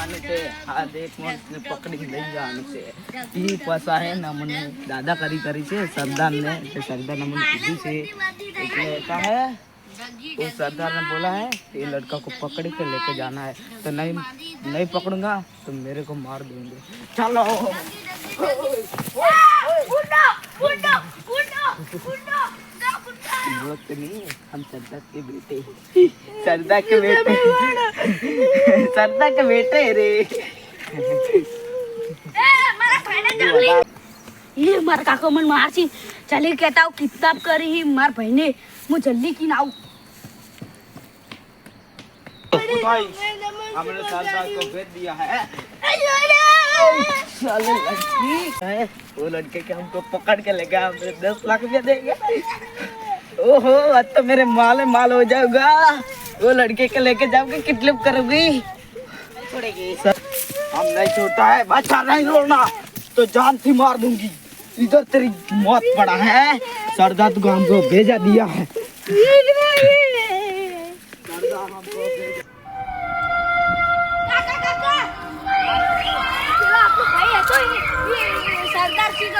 જવાનું છે આ દેખ ને પકડી લઈ જવાનું છે ઈ પાછા હે ને મને દાદા કરી કરી છે સરદાર ને એટલે સરદાર ને મને કીધું છે એટલે કા હે वो सरदार ने बोला है ये लड़का को पकड़ के लेके जाना है तो नहीं नहीं पकड़ूंगा तो मेरे को मार देंगे चलो वो बहुत नहीं हम सरदा के बेटे सरदा के बेटे। सरदा के बेटे रे। ये मार काको मन मार सी। चले कहता हूँ किताब ही मार बहने मु जल्दी की ना भाई हमने को भेज दिया है। लड़की। है वो लड़के के हमको पकड़ के ले गया हमने दस लाख रुपया देंगे ओहो अब तो मेरे माल माल हो जाऊँगा। वो लड़के के लेके जाओगे किडनैप करोगी। हम नहीं छोटा है बच्चा नहीं रोना। तो जान थी मार दूँगी। इधर तेरी मौत पड़ा है। सरदार गाँव हमको भेजा दिया है।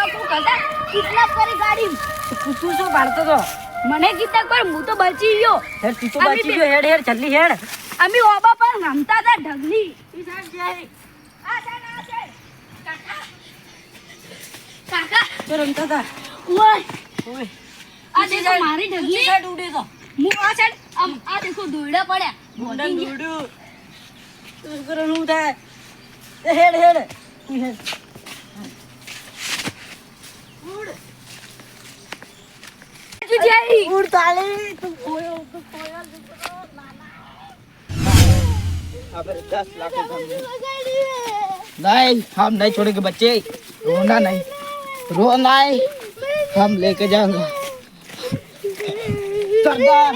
कितना किडनैप करे गाड़ी तू तो भारत तो। મને કિડનેપ કરી હું તો બચી ગયો. હેડ તું તો બચી ગયો. હેડ હેડ જલ્દી હેડ. અમે ઓબા પર રમતા હતા ઢગલી. ઈ સાઈડ જાય આ સાઈડ આ સાઈડ કાકા. કાકા તો રમતા હતા. ઓય. ઓય. આ દેખો મારી ઢગલી. સાઈડ ઉડે તો. હું આ સાઈડ આમ આ દેખો દોયડા પડ્યા. મોંડા દોડ્યું તું કરવાનું થાય? હેડ હેડ. તું હેડ. બાજુ જાય. ઉડ તાલે તું ખોયો તું ખોયો अबे दस लाख रुपए नहीं हम नहीं छोड़ेंगे बच्चे रोना नहीं रोना नहीं हम लेके जाएंगे सरदार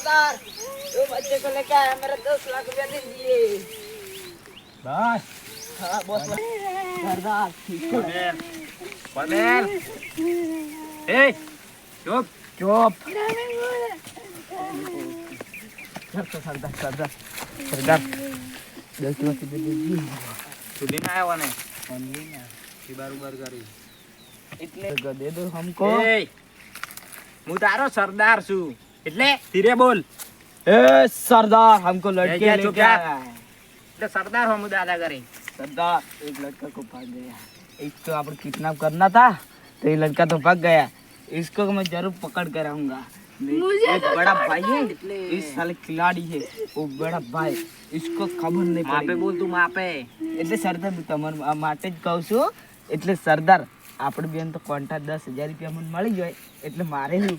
सरदार वो बच्चे को लेके आया मेरा दस लाख रुपया दे दिए बस हाँ बस बस। सरदार ठीक है પટેલ એ ચૂપ चुप सरदार सरदार सरदार सरदार दस लाख रुपया दे दिए સુધી ના આવ્યો ને हम लेना ઈ બરોબર કરી इतने का दे दो हमको એ હું તારો સરદાર છું એટલે ધીરે બોલ ए सरदार हमको लड़के जा, लेके चुप जा। आया है એટલે સરદાર હું દાદા કરી सरदार एक लड़का को भाग गया इसको आप किडनैप करना था तो ये लड़का तो भाग गया इसको मैं जरूर पकड़ कर आऊंगा मुझे एक बड़ा भाई है इस साले खिलाड़ी है वो बड़ा भाई इसको खबर नहीं માપે પડી બોલ તું માપે એટલે સરદાર હું તમારા માટે જ કહું છું એટલે સરદાર આપણે બેન તો કોન્ટ્રાક્ટ દસ હજાર રૂપિયા મને મળી જાય એટલે મારે શું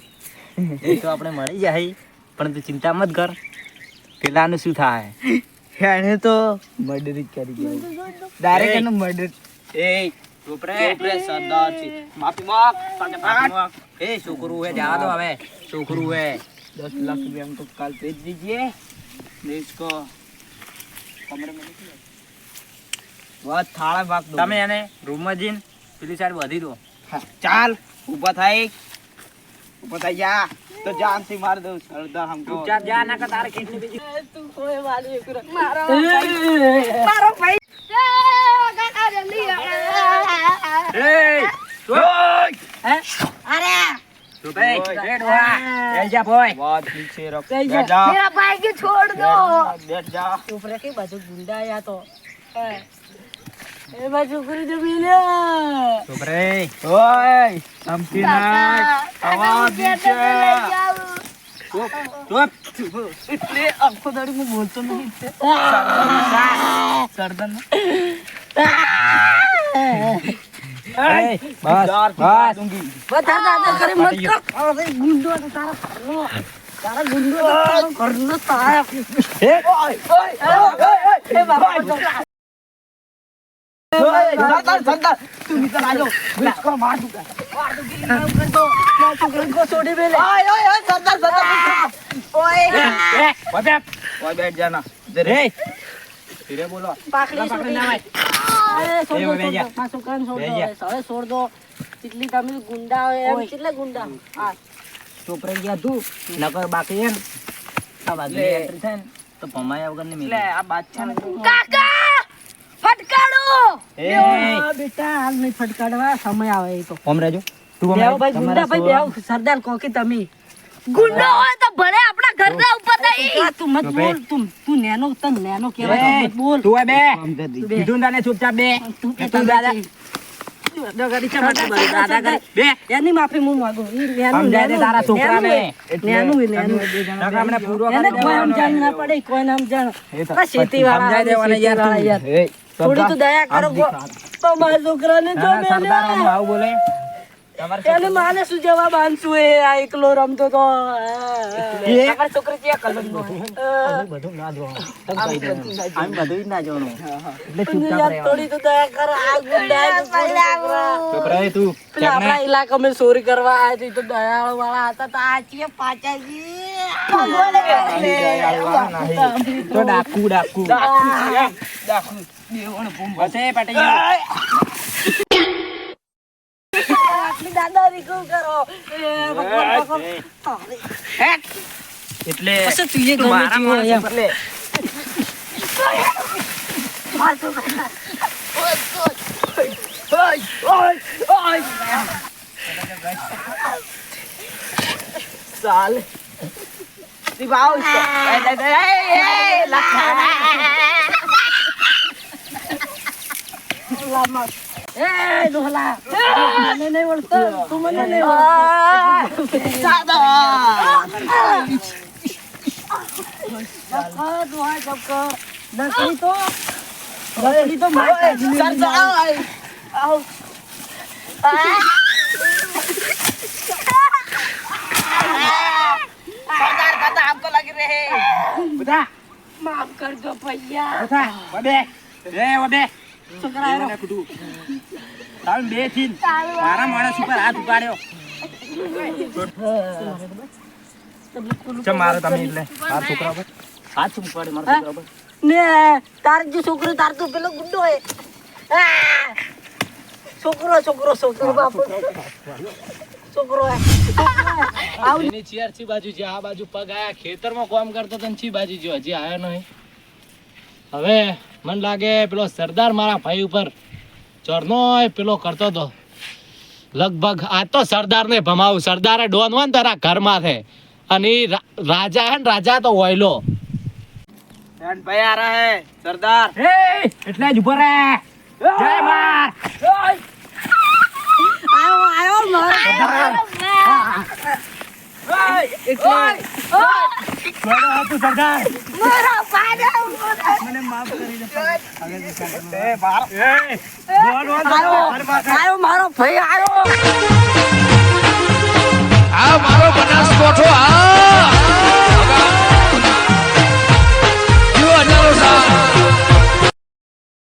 એ તો આપણે મળી જાય પણ તું ચિંતા મત કર પેલાનું શું થાય એને તો મર્ડર જ કરી ગયો ડાયરેક્ટ એનું મર્ડર એ ચૂપ રે ચોપરે સરદાર છે માફી માંગ એ છોકરું હે જવા દો હવે છોકરું હે दस लाख रुपया हमको कल भेज दीजिए मैं इसको कमरे में लेके जाऊं। बहुत थाड़ा भाग दो તમે એને રૂમમાં જઈને પેલી સાઈડ વધી દો हाँ, चाल ऊपर बताइया तो जान से मार दो सरदा हमको। जा जाना ना कतार खींचने पे तू कोई वाली एक मारो। मारो भाई। ए गाना जल्दी ए ओय अरे। तो भाई बैठ हुआ चल जा बॉय बहुत पीछे रख। बैठ जा। मेरा भाई की छोड़ दो। बैठ जा ऊपर के बाजू गुंडा या तो। એ બા છોકરી જમી લે છોકરે ઓય સમતી ના અવાજ છે ચૂપ ચૂપ એટલે આખો દાડી હું બોલતો નહીં સરદન બસ બસ વધારે દાદા કરે મત અરે ગુંડો તારા ફરનો તારા ગુંડો તારો ઘરનો તારા એ ઓય ઓય એ બાબા તું નીચે આજો વિસ્કો માર દઉં માર દઉં ગિરી ના ઉપર તો ના તું ગંગો છોડી બેલે ઓય. ઓય સરદાર સરદાર બાકી એમ. તો પમાયા વગર ને મિલે. આ બાદ છે કાકા! ફટકાડો બેટા હાલ નહીં ફટકાડવા સમય આવે એ તો. ઓમ રહેજો તું બેહો ભાઈ ગુંડા ભાઈ બેવ સરદાર કોકી તમે. ગુંડો હોય તો ભલે આપણા ઘરના ઉપર નહીં. તું મત બોલ. તું તું નેનો તને નેનો કહેવાય. મત બોલ. તું બે. કીધું તને ચૂપચાપ બે. તું કે તું દાદા. દાદા થોડી તો દયા કરો આમ તો મારા છોકરાને જો મેં આવું બોલે. તમારે એને માને શું જવાબ આનશું એ આ એકલો રમતો તો? તમારો છોકરો બધું ના. આમ બધું ના. એટલે. થોડી દયા કરો. આ ગુંડા. આપણા ઇલાકામાં ચોરી કરવા તો દયાળુ વાળા હતા તો આ. અહીં દયાળુવાળા ડાકુ ડાકુ. દાખલ દેવણ ભૂમ બસ એ આટલી દાદાગીરી કેવું કરો? એ ભગવાન, ભગવાન. એટલે પછી તું એ તું ગમે મારા તેવો માણસ એમ. ઉપર લે. સાલ દિવાઓ ઇસકો એ એ એ એ લાંબા. એ ડોહલા. મને નહીં ઓળખતો. તું મને નહીં ઓળખતો. ડોહા, ડોહા, ડોહા. નકલી તો નકલી તો માર કાઢીને લઈને આવ્યો. सरदार का तो आपको लग रहे બધા માફ કરજો ભૈયા બધા વબે એ વબે છોકરા હારો. એને કીધું. તમે બેથી મારા માણસ ઉપર હાથ ઉપાડ્યો. ચમ મારો તમે એટલે આ છોકરા ઉપર હાથ ચમ મારા છોકરા ઉપર? ને તાર જે છોકરો તાર તો પેલો ગુંડો હે છોકરો છોકરો છોકરો બાપુ. છોકરો હે આવું ચિયાર ચી બાજુ છે આ બાજુ પગ આયા ખેતરમાં કામ કરતો તન છી ચી બાજુ જો હજી આયો નહીં. હવે મન લાગે પેલો સરદાર મારા ભાઈ ઉપર ચરનો પેલો કરતો હતો લગભગ આ તો સરદારને ભમાવું. સરદારે ડોન હોય ને તારા ઘરમાં છે. અને રાજા હે ને રાજા તો વહેલો ભાઈ સરદાર. એટલે જ ઊભો રે જય માર. આયો આયો માર. મારા આપો સરદાર. મારા પાડો મારો. બનાસ કોઠો આ